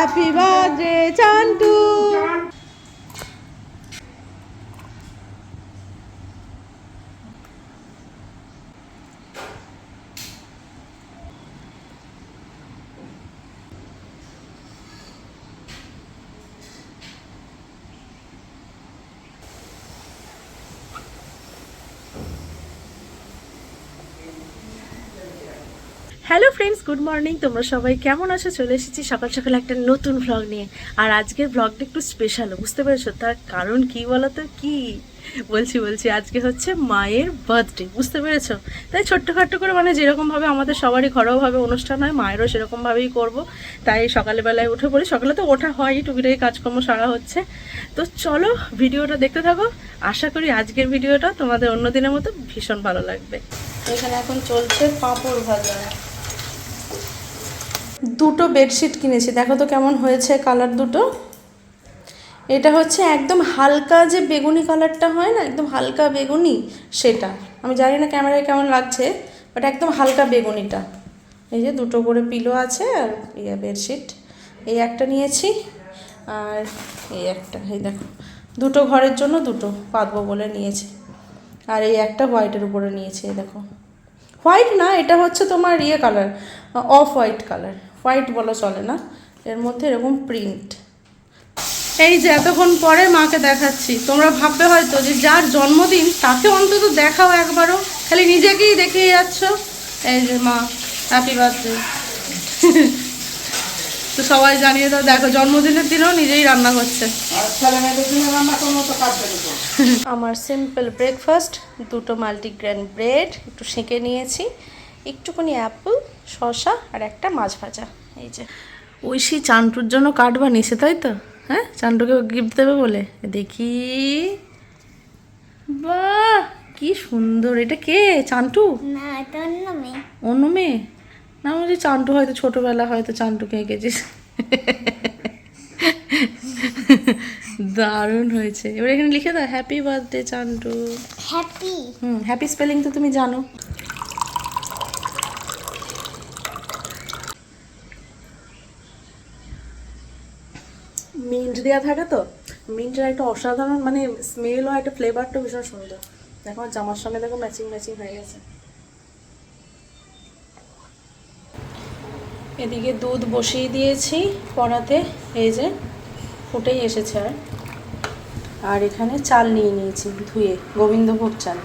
Happy birthday Chantu hello friends good morning তোমরা সবাই কেমন আছো? চলে এসেছি সকাল সকাল একটা নতুন ভ্লগ নিয়ে। আর আজকের ভ্লগটা একটু স্পেশাল বুঝতে পেরেছ? তার কারণ কি বলো তো কি? বলছি বলছি, আজকে হচ্ছে মায়ের বার্থডে বুঝতে পেরেছ? তাই ছোট্টখাট্টো করে মানে যেরকমভাবে আমাদের সবারই ঘরোয়াভাবে অনুষ্ঠান হয়, মায়েরও সেরকমভাবেই করব। তাই সকালে বেলায় উঠে পড়ি। সকালে তো ওঠা হয় টুকিটাকি কাজকর্ম সারা হচ্ছে। তো চলো ভিডিওটা দেখতে থাকো। আশা করি আজকের ভিডিওটা তোমাদের অন্য দিনের মতো ভীষণ ভালো লাগবে। এখানে এখন চলছে পাঁপড় ভাজা। দুটো বেডশিট কিনেছি। দেখো তো কেমন হয়েছে কালার দুটো। এটা হচ্ছে একদম হালকা যে বেগুনি কালারটা হয় না, একদম হালকা বেগুনি, সেটা। আমি জানি না ক্যামেরায় কেমন লাগছে বাট একদম হালকা বেগুনিটা। এই যে দুটো করে পিলো আছে আর ইয়ে বেডশিট এই একটা নিয়েছি আর এই একটা, এই দেখো। দুটো ঘরের জন্য দুটো পাতবো বলে নিয়েছি। আর এই একটা হোয়াইটের উপরে নিয়েছি দেখো। হোয়াইট না, এটা হচ্ছে তোমার ইয়ে colour of white colour white বলা চলে না, এর মধ্যে এরকম প্রিন্ট। এই যে এতক্ষণ পরে মাকে দেখাচ্ছি, তোমরা ভাববে হয়তো যে যার জন্মদিন তাকে অন্তত দেখাও একবারও, খালি নিজেকেই দেখিয়ে যাচ্ছ। এই যে মা হ্যাপি বার্থডে তো সবাই জানিয়ে দাও, দেখো জন্মদিনের দিনও নিজেই রান্না করছে আমার সিম্পল ব্রেকফাস্ট দুটো মাল্টিগ্রেন ব্রেড একটু সেঁকে নিয়েছি। একটুখানি অ্যাপল শসা আর একটা মাছ ভাজা এই যে। ঐশী চান্টুর জন্য কার্ড বানিয়েছে তাই তো? হ্যাঁ? চান্টুকে গিফট দেবে বলে? দেখি। বাহ! কি সুন্দর। এটা কে? চান্টু? না এটা অন্য মেয়ে। অন্য মেয়ে? না বলছি চান্টু হয়তো ছোটোবেলা হয়তো চান্টুকে এঁকেছিস দারুণ হয়েছে। এবার এখানে লিখে দাও happy birthday Chantu. Happy hmm happy spelling তো তুমি জানো। মিন্ট দেওয়া থাকে তো, মিন্টের একটা অসাধারণ মানে স্মেল হয় একটা ফ্লেভারটা ভীষণ সুন্দর। দেখো জামার সঙ্গে দেখো ম্যাচিং ম্যাচিং হয়ে গেছে। এদিকে দুধ বসিয়ে দিয়েছি কড়াতে, এই যে ফুটেই এসেছে আর। আর এখানে চাল নিয়ে নিয়েছি ধুয়ে, গোবিন্দভোগ চাল।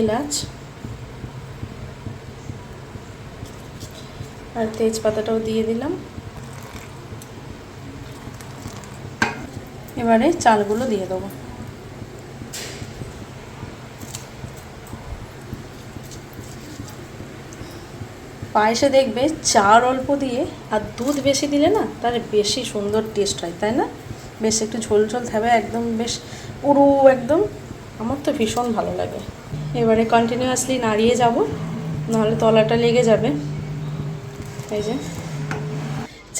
এলাচ। আর তেজপাতাটাও দিয়ে দিলাম। এবারে চালগুলো দিয়ে দেবো। পায়েসে দেখবে চার অল্প দিয়ে, আর দুধ বেশি দিলে না তার বেশি সুন্দর টেস্ট হয়, তাই না? বেশ একটু ঝোল ঝোল থাকবে একদম বেশ পুরো একদম, আমার তো ভীষণ ভালো লাগে। এবারে কন্টিনিউয়াসলি নাড়িয়ে যাব, নাহলে তলাটা লেগে যাবে। এই যে।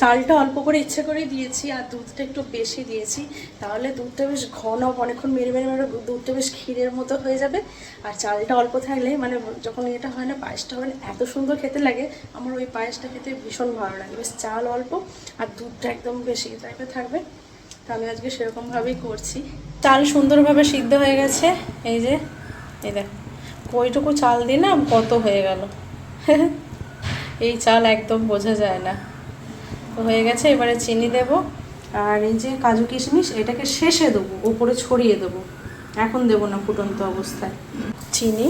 চালটা অল্প করে ইচ্ছে করেই দিয়েছি আর দুধটা একটু বেশি দিয়েছি, তাহলে দুধটা বেশ ঘন, অনেকক্ষণ মেরে মেরে মেরে দুধটা বেশ ক্ষীরের মতো হয়ে যাবে। আর চালটা অল্প থাকলে মানে যখন এটা হয় না, পায়েসটা হয় এত সুন্দর খেতে লাগে, আমার ওই পায়েসটা খেতে ভীষণ ভালো লাগে। বেশ চাল অল্প আর দুধটা একদম বেশি টাইপের থাকবে। তো আমি আজকে সেরকমভাবেই করছি। চাল সুন্দরভাবে সিদ্ধ হয়ে গেছে, এই যে, এই দেখো, কইটুকু চাল দিই না কত হয়ে গেল। এই চাল একদম বোঝা যায় না। তো হয়ে গেছে, এবারে চিনি দেব। আর এই যে কাজু কিশমিশ, এটাকে শেষে দেবো, উপরে ছড়িয়ে দেবো। এখন দেবো না ফুটন্ত অবস্থায়। চিনি।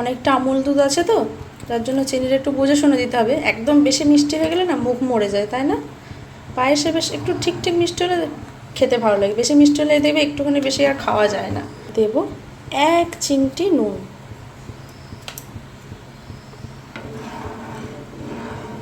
অনেকটা আমুল দুধ আছে তো যার জন্য চিনিটা একটু বুঝে শুনে দিতে হবে। একদম বেশি মিষ্টি হয়ে গেলে না মুখ মরে যায়, তাই না? পায়েসে বেশ একটু ঠিক ঠিক মিষ্টি হলে খেতে ভালো লাগে। বেশি মিষ্টি হলে দেবে, একটুখানি বেশি আর খাওয়া যায় না। দেব এক চিমটি নুন।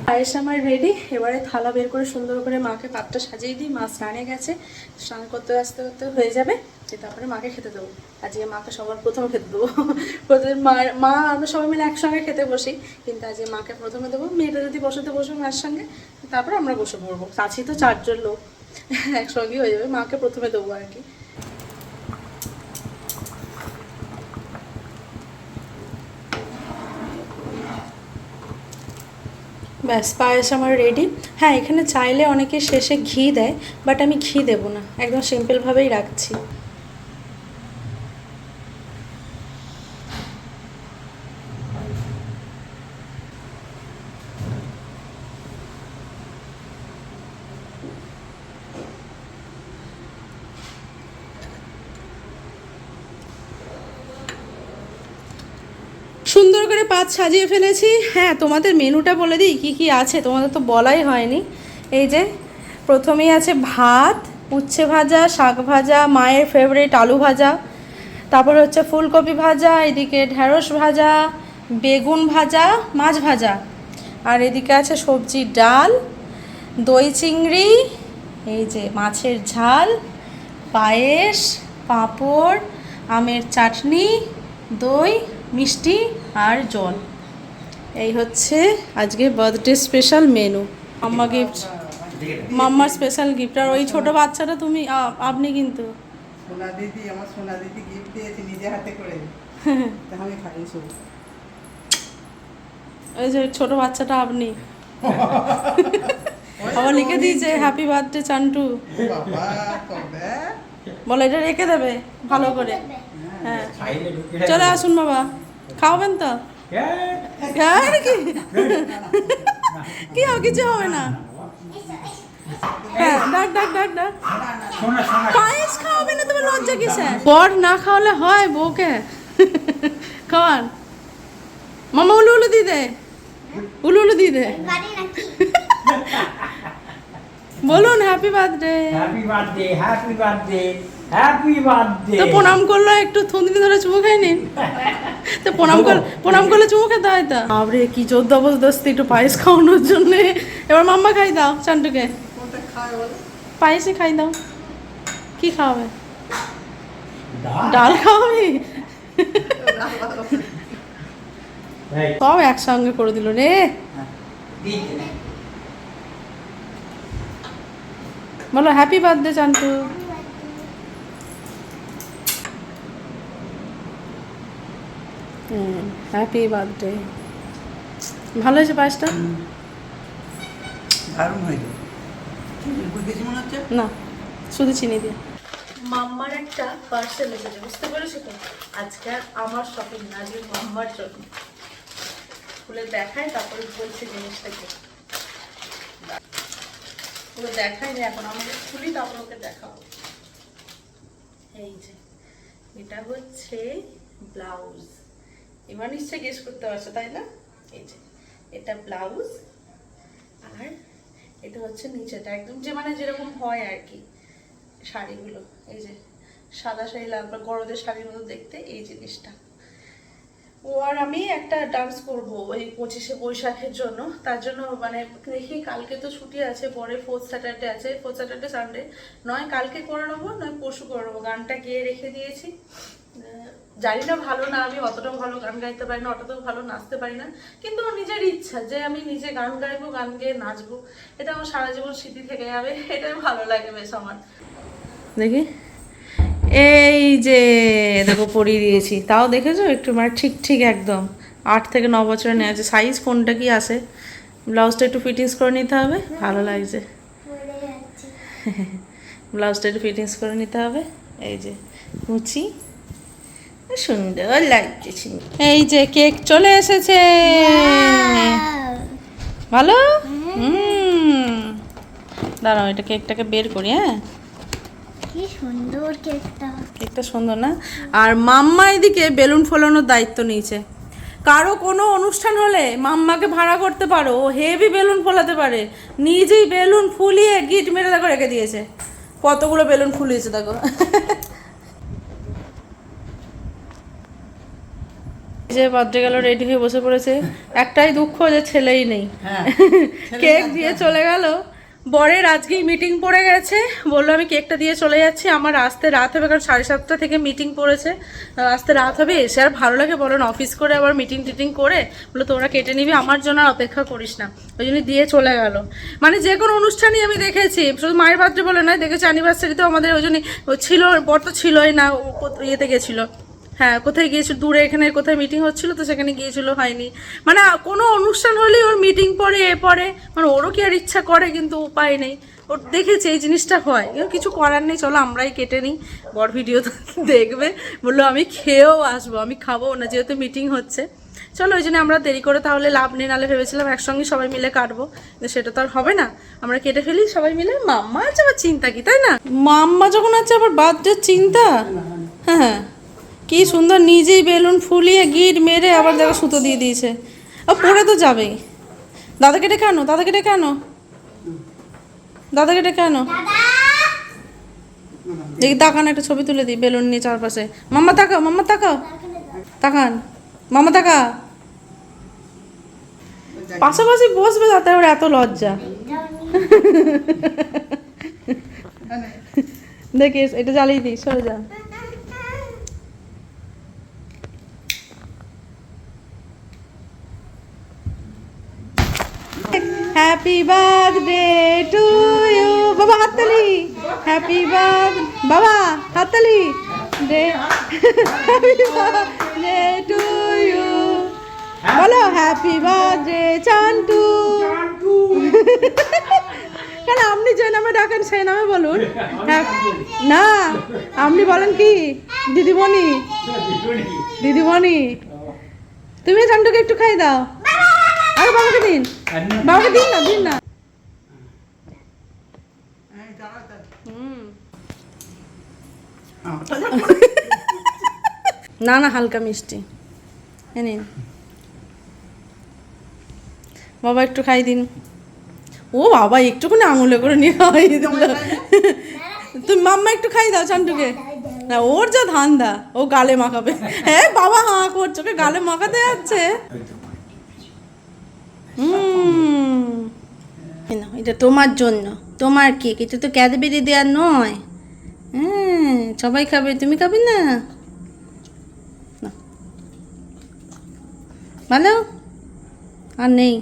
পায়েস আমার রেডি এবারে থালা বের করে সুন্দর করে মাকে পাতটা সাজিয়ে দিই। মা স্নানে গেছে। স্নান করতে আসতে করতে হয়ে যাবে। যে তারপরে মাকে খেতে দেবো। আজকে মাকে সবার প্রথম খেতে দেবো। প্রতিদিন মা মা, আমরা সবাই মিলে একসঙ্গে খেতে বসি। কিন্তু আজকে মাকে প্রথমে দেবো। মেয়েটা যদি বসতে বসবে মার সঙ্গে, তারপরে আমরা বসে পড়ব। আছি তো চারজন লোক। একসঙ্গেই হয়ে যাবে। মাকে প্রথমে দেবো আর কি। ব্যাস, পায়েস আমার রেডি হ্যাঁ এখানে চাইলে অনেকে শেষে ঘি দেয় বাট আমি ঘি দেবো না। একদম সিম্পলভাবেই রাখছি সুন্দর করে পাত সাজিয়ে ফেলেছি। হ্যাঁ তোমাদের মেনুটা বলে দিই, কি কি আছে? তোমাদের তো বলাই হয়নি। এই যে, প্রথমেই আছে ভাত, উচ্ছে ভাজা, শাক ভাজা, মায়ের ফেভারিট আলু ভাজা। তারপর হচ্ছে ফুলকপি ভাজা, এদিকে ঢেঁড়স ভাজা, বেগুন ভাজা, মাছ ভাজা। আর এদিকে আছে সবজি ডাল, দই চিংড়ি, এই যে মাছের ঝাল, পায়েস, পাঁপড়, আমের চাটনি, দই মিষ্টি আর জল। এই হচ্ছে আজকে বার্থডে স্পেশাল মেনু মাম্মা গিফট মাম্মার স্পেশাল গিফট আর ওই ছোট বাচ্চাটা তুমি আপনি কিন্তু। সোনা দিদি আমার সোনা দিদি গিফট দিয়েছে নিজে হাতে করে। আমি খাই ওই যে ছোট বাচ্চাটা আপনি। আবার লিখে দিয়েছে হ্যাপি বার্থডে চান্টু। বলে এটা রেখে দেবে ভালো করে। হ্যাঁ। চলে আসুন বাবা। খাওয়াবেন তো হ্যাঁ নাকি কি হবে কিছু হবে না হ্যাঁ ডাক ডাক ডাক ডাক পায়েস খাওয়াবে না তুমি লজ্জা কিসে বর না খাওয়ালে হয় বউকে খাওয়ান মামা উলু উলু দি দে উলু উলু দি দে বলুন happy birthday happy birthday happy birthday happy birthday তো প্রণাম করল একটু থুতনি ধরে চুমু খাই নিন তো প্রণাম কর প্রণাম করলে চুমু খেতে হয় তো? বাবরে কি জোর জবরদস্তি একটু পায়েস খাওয়ানোর জন্য। এবার মাম্মা খাই দাও চান্টুকে। পায়েসই খাই দাও। কি খাওয়াবে? ডাল। খাওয়াবি? সব একসঙ্গে করে দিল রে। বলো happy birthday Chantu. Happy birthday ভালো হয়েছে পায়েসটা? দারুণ হয়েছে। মনে না শুধু চিনি দিয়ে। মাম্মার একটা পার্সেল এসেছে বুঝতে পেরেছ তো? আজকে আর আমার শপিং না আজকে মাম্মার জন্য খুলে দেখাই তারপরে বলছি জিনিসটাকে পুরো দেখাই না এখন আমাকে খুলি তারপর ওকে দেখাবো। এই যে এটা হচ্ছে ব্লাউজ। এবার নিশ্চয়ই গেস করতে পারছ, তাই না? এই যে, এটা ব্লাউজ আর এটা হচ্ছে নিচেটা। একদম যে মানে যেরকম হয় আর কি শাড়িগুলো। এই যে, সাদা শাড়ি, লাল বা গরদের শাড়ির মতো দেখতে এই জিনিসটা। ও আর আমি একটা ডান্স করব ওই পঁচিশে বৈশাখের জন্য। তার জন্য মানে দেখি কালকে তো ছুটি আছে, পরে ফোর্থ স্যাটারডে আছে। ফোর্থ স্যাটারডে সানডে নয়, কালকে করে নেব, নয়, পরশু করে নেব। গানটা গিয়ে রেখে দিয়েছি। জানি না ভালো না আমি অতটাও ভালো গান গাইতে পারি না অতটাও ভালো নাচতে পারি না কিন্তু আমার নিজের ইচ্ছা যে আমি নিজে গান গাইবো গান গেয়ে নাচবো এটা আমার সারা জীবন স্মৃতি থেকে যাবে এটাই ভালো লাগে বেশ আমার। দেখি। এই যে দেখো পরিয়ে দিয়েছি। তাও দেখেছ একটু? মানে ঠিক ঠিক একদম। আট থেকে ন বছরে নেওয়া আছে। সাইজ কোনটা কি আসে ব্লাউজটা একটু ফিটিংস করে নিতে হবে? ভালো লাগছে। ব্লাউজটা একটু ফিটিংস করে নিতে হবে। এই যে কুচি সুন্দর লাগছে এই যে কেক চলে এসেছে। ভালো? দাঁড়াও এটা কেকটাকে বের করি হ্যাঁ? কি সুন্দর কেকটা। কেকটা সুন্দর না? আর মাম্মা এদিকে বেলুন ফোলানোর দায়িত্ব নিয়েছে। কারও কোনো অনুষ্ঠান হলে মাম্মাকে ভাড়া করতে পারো ও হেভি বেলুন ফোলাতে পারে। নিজেই বেলুন ফুলিয়ে গিট মেরে দেখো রেখে দিয়েছে। কতগুলো বেলুন ফুলিয়েছে দেখো। যে বার্থডে গেল রেডি হয়ে বসে পড়েছে একটাই দুঃখ যে ছেলেই নেই। হ্যাঁ কেক দিয়ে চলে গেল। বরের আজকেই মিটিং পড়ে গেছে। বলল আমি কেকটা দিয়ে চলে যাচ্ছি। আমার আসতে রাত হবে কারণ সাড়ে সাতটা থেকে মিটিং পড়েছে। আসতে রাত হবে। এসে আর ভালো লাগে বলেন অফিস করে আবার মিটিং টিটিং করে বলে তোমরা কেটে নিবি আমার জন্য আর অপেক্ষা করিস না। ওই জন্য দিয়ে চলে গেল। মানে যে কোনো অনুষ্ঠানই আমি দেখেছি। শুধু মায়ের বার্থডে বলে নয় দেখেছি অ্যানিভার্সারিতেও আমাদের ওই জন্যই ও ছিল বর তো ছিলই না ইয়েতে গেছিল। হ্যাঁ কোথায় গিয়েছিল? দূরে এখানে কোথায় মিটিং হচ্ছিল তো সেখানে গিয়েছিল, হয়নি। মানে কোনো অনুষ্ঠান হলেই ওর মিটিং পড়ে, এ পরে মানে ওরও কি আর ইচ্ছা করে, কিন্তু উপায় নেই। ওর দেখেছে, এই জিনিসটা হয়। কিছু করার নেই, চলো আমরাই কেটে নিই। বড় ভিডিও দেখবে। বলল, আমি খেয়েও আসব, আমি খাব না, যেহেতু মিটিং হচ্ছে। চলো, ওই জন্য আমরা দেরি করে তাহলে লাভ নেই, নাহলে ভেবেছিলাম একসঙ্গে সবাই মিলে কাটবো। কিন্তু সেটা তো আর হবে না। আমরা কেটে ফেলি, সবাই মিলে। মাম্মা আছে আবার চিন্তা কি, তাই না? মাম্মা যখন আছে, আবার বার্থডে চিন্তা? হ্যাঁ হ্যাঁ। কি সুন্দর নিজেই বেলুন ফুলিয়ে গিট মেরে আবার দেখো সুতো দিয়ে দিয়েছে। ও পড়ে তো যাবেই। দাদাকে ডেকে আনো, দাদাকে ডেকে আনো। দাদাকে ডেকে আনো। দেখি তাকান একটা ছবি তুলে দিই, বেলুন নিয়ে চারপাশে। মাম্মা, তাকাও মাম্মা, তাকাও। তাকান। মামা তাকা পাশাপাশি বসবে তাতে ওর এত লজ্জা। দেখিস এটা জ্বালিয়ে দিই, সরে যা। হ্যাপি বার্থডে টু ইউ বাবা হাততালি হ্যাপি বার্থ বাবা হাততালি day happy birthday to you বলো হ্যাপি বার্থডে চান্টু কেন আপনি যে নামে ডাকেন সেই নামে বলুন। হ্যাপ- না আপনি বলেন কি? দিদিমণি। দিদিমণি। তুমি চান্টুকে একটু খাই দাও। বাবাকে দিন। বাবাকে দিন না দিন না। না না, হালকা মিষ্টি। নিন। বাবা, একটু খাই দিন। ও বাবা, একটুখানি আঙুলে করে নিয়ে দিল। তুমি মাম্মা, একটু খাই দাও চান্টুকে। না, ওর যা ধান্দা, ও গালে মাখাবে। হ্যাঁ বাবা হাঁ করছ গালে মাখাতে যাচ্ছে। এটা তোমার জন্য। তোমার কেক এটা তো ক্যাডবেরি দেওয়ার নয়। হ্যাঁ সবাই খাবে। তুমি খাবে না। ভালো? আর নেই।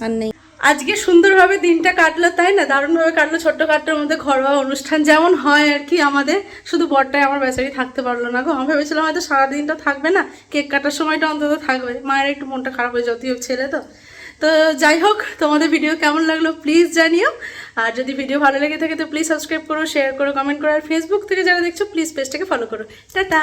আর নেই। আজকে সুন্দরভাবে দিনটা কাটলো, তাই না? দারুণভাবে কাটলো, ছোট্ট কাট্টোর মধ্যে ঘরোয়া অনুষ্ঠান যেমন হয় আর কি আমাদের। শুধু বরটাই আমার বেচারি থাকতে পারল না গো। আমি ভেবেছিলাম হয়তো সারাদিনটা থাকবে না। কেক কাটার সময়টা অন্তত থাকবে। মায়ের একটু মনটা খারাপ হয়ে হোক ছেলে তো। তো যাই হোক, তোমাদের ভিডিও কেমন লাগল প্লিজ জানিও। আর যদি ভিডিও ভালো লেগে থাকে তো প্লিজ সাবস্ক্রাইব করো শেয়ার করো কমেন্ট করো। আর ফেসবুক থেকে যারা দেখছ প্লিজ পেজটাকে ফলো করো। টাটা!